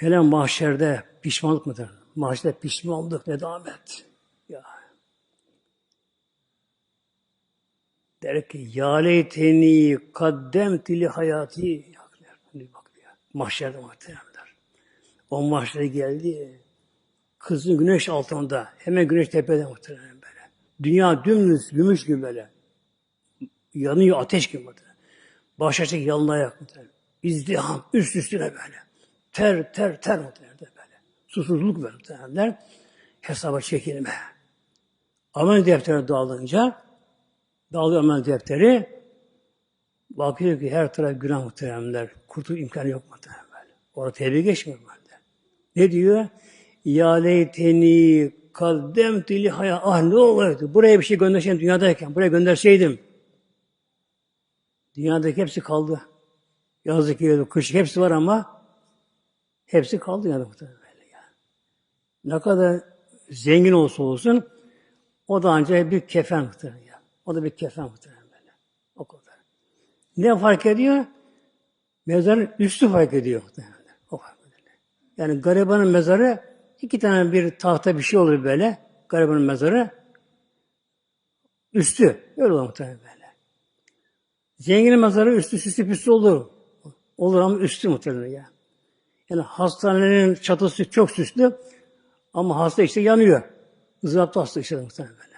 Hele mahşerde pişmanlık mıdır? Mahşerde pişmanlık, nedamet. Ya. Der ki, ya leyteni kaddemti li hayati. Bak ya. Mahşerde muhteremler. O mahşere geldi. Kızın güneş altında. Hemen güneş tepede muhterem böyle. Dünya dümdüz, gümüş gibi böyle. Yanıyor ateş gibi muhterem. Baş açık yalın ayak muhterem. İzdiham üst üstüne böyle. Ter ter ter muhterem de böyle. Susuzluk böyle muhteremler. Hesaba çekilme. Amel defteri dağılınca dağılıyor amel defteri bakıyor ki her taraf günah muhteremler. Kurtul imkanı yok muhterem böyle. Orada tevbe geçmiyor böyle. Ne diyor? Ya leyteni kaddemtu li haya. Ah ne olaydı? Buraya bir şey gönderseydim dünyadayken. Buraya gönderseydim. Dünyadaki hepsi kaldı. Yazlık yeri, kış hepsi var ama hepsi kaldı yani muhtemelen böyle ya. Ne kadar zengin olsa olsun o da ancak bir kefen muhtemelen ya. O da bir kefen muhtemelen böyle. O kadar. Ne fark ediyor? Mezarın üstü fark ediyor muhtemelen. O fark ediyor. Yani garibanın mezarı iki tane bir tahta bir şey olur böyle. Garibanın mezarı üstü. Öyle olur muhtemelen böyle. Zenginin mezarı üstü süslü püslü olur. Olur ama üstü muhtemelen ya. Yani hastanenin çatısı çok süslü ama hasta işte yanıyor. Izdırapta hasta işte muhtemelen.